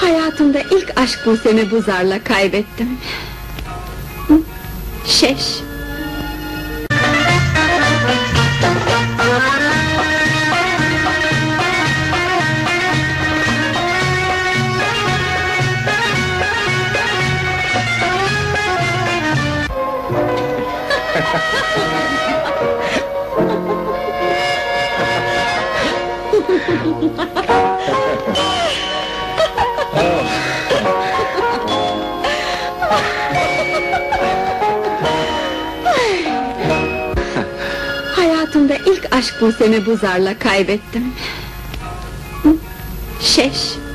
Hayatımda ilk aşk Buse'mi bu zarla kaybettim. Şeş. Hayatımda ilk aşk Buse'mi bu zarla kaybettim. Şeş.